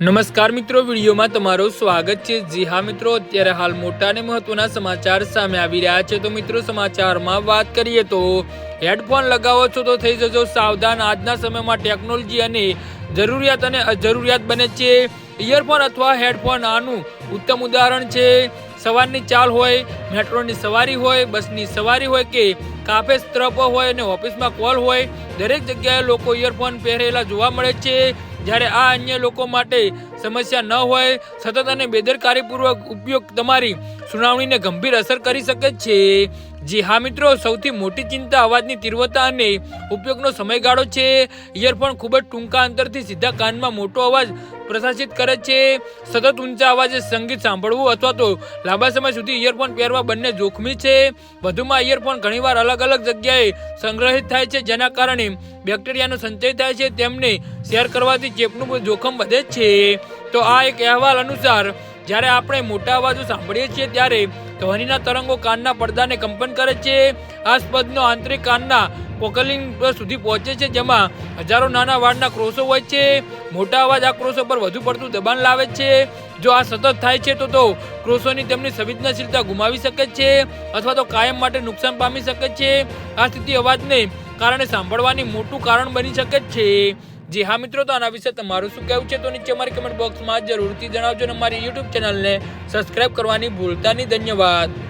નમસ્કાર મિત્રો, વિડીયોમાં તમારું સ્વાગત છે. જી હા મિત્રો, અત્યારે હાલ મોટા અને મહત્વના સમાચાર સામે આવી રહ્યા છે. તો મિત્રો, સમાચારમાં વાત કરીએ તો હેડફોન લગાવો છો તો થઈ જજો સાવધાન. આજના સમયમાં ટેકનોલોજી અને જરૂરિયાત અને અજરૂરિયાત બને છે. ઇયરફોન અથવા હેડફોન આનું ઉત્તમ ઉદાહરણ છે. સવારની ચાલ હોય, મેટ્રોની સવારી હોય, બસની સવારી હોય કે કાફે સ્ત્રપ હોય અને ઓફિસમાં કોલ હોય, દરેક જગ્યાએ લોકો ઇયરફોન પહેરેલા જોવા મળે છે. જ્યારે આ અન્ય લોકો માટે સમસ્યા ન હોય, સતત અને બેદરકારીપૂર્વક ઉપયોગ તમારી સુનાવણીને ગંભીર અસર કરી શકે છે. જી હા મિત્રો, સૌથી મોટી ચિંતા અવાજની તીવ્રતા અને ઉપયોગનો સમયગાળો છે. ઇયરફોન ખૂબ જ ટૂંકા અંતરથી સીધા કાનમાં મોટો અવાજ પ્રસારિત કરે છે. સતત ઊંચા અવાજે સંગીત સાંભળવું અથવા તો લાંબા સમય સુધી ઇયરફોન પહેરવા બંને જોખમી છે. વધુમાં ઇયરફોન ઘણીવાર અલગ અલગ જગ્યાએ સંગ્રહિત થાય છે, જેના કારણે બેક્ટેરિયાનો સંચય થાય છે. તેમને શેર કરવાથી ચેપનું જોખમ વધે છે. તો આ એક અહેવાલ અનુસાર, જ્યારે આપણે મોટા અવાજો સાંભળીએ છીએ ત્યારે ધ્વનિના તરંગો કાનના પડદાને કંપન કરે છે. આ સ્પદનો આંતરિક કાનના પોકલિંગ સુધી પહોંચે છે, જેમાં હજારો નાના વાળના ક્રોસો હોય છે. મોટા અવાજ આ ક્રોસો પર વધુ પડતું દબાણ લાવે છે. જો આ સતત થાય છે, તો તો ક્રોસોની તેમની સંવેદનશીલતા ગુમાવી શકે છે અથવા તો કાયમ માટે નુકસાન પામી શકે છે. આ સ્થિતિ અવાજને કારણે સાંભળવાની મોટું કારણ બની શકે છે. જી હા મિત્રો, તો આના વિશે તમારું શું કહેવું છે તો નીચે અમારી કમેન્ટ બોક્સમાં જરૂરથી જણાવજો અને અમારી યુટ્યુબ ચેનલને સબસ્ક્રાઇબ કરવાની ભૂલતા નહીં ધન્યવાદ.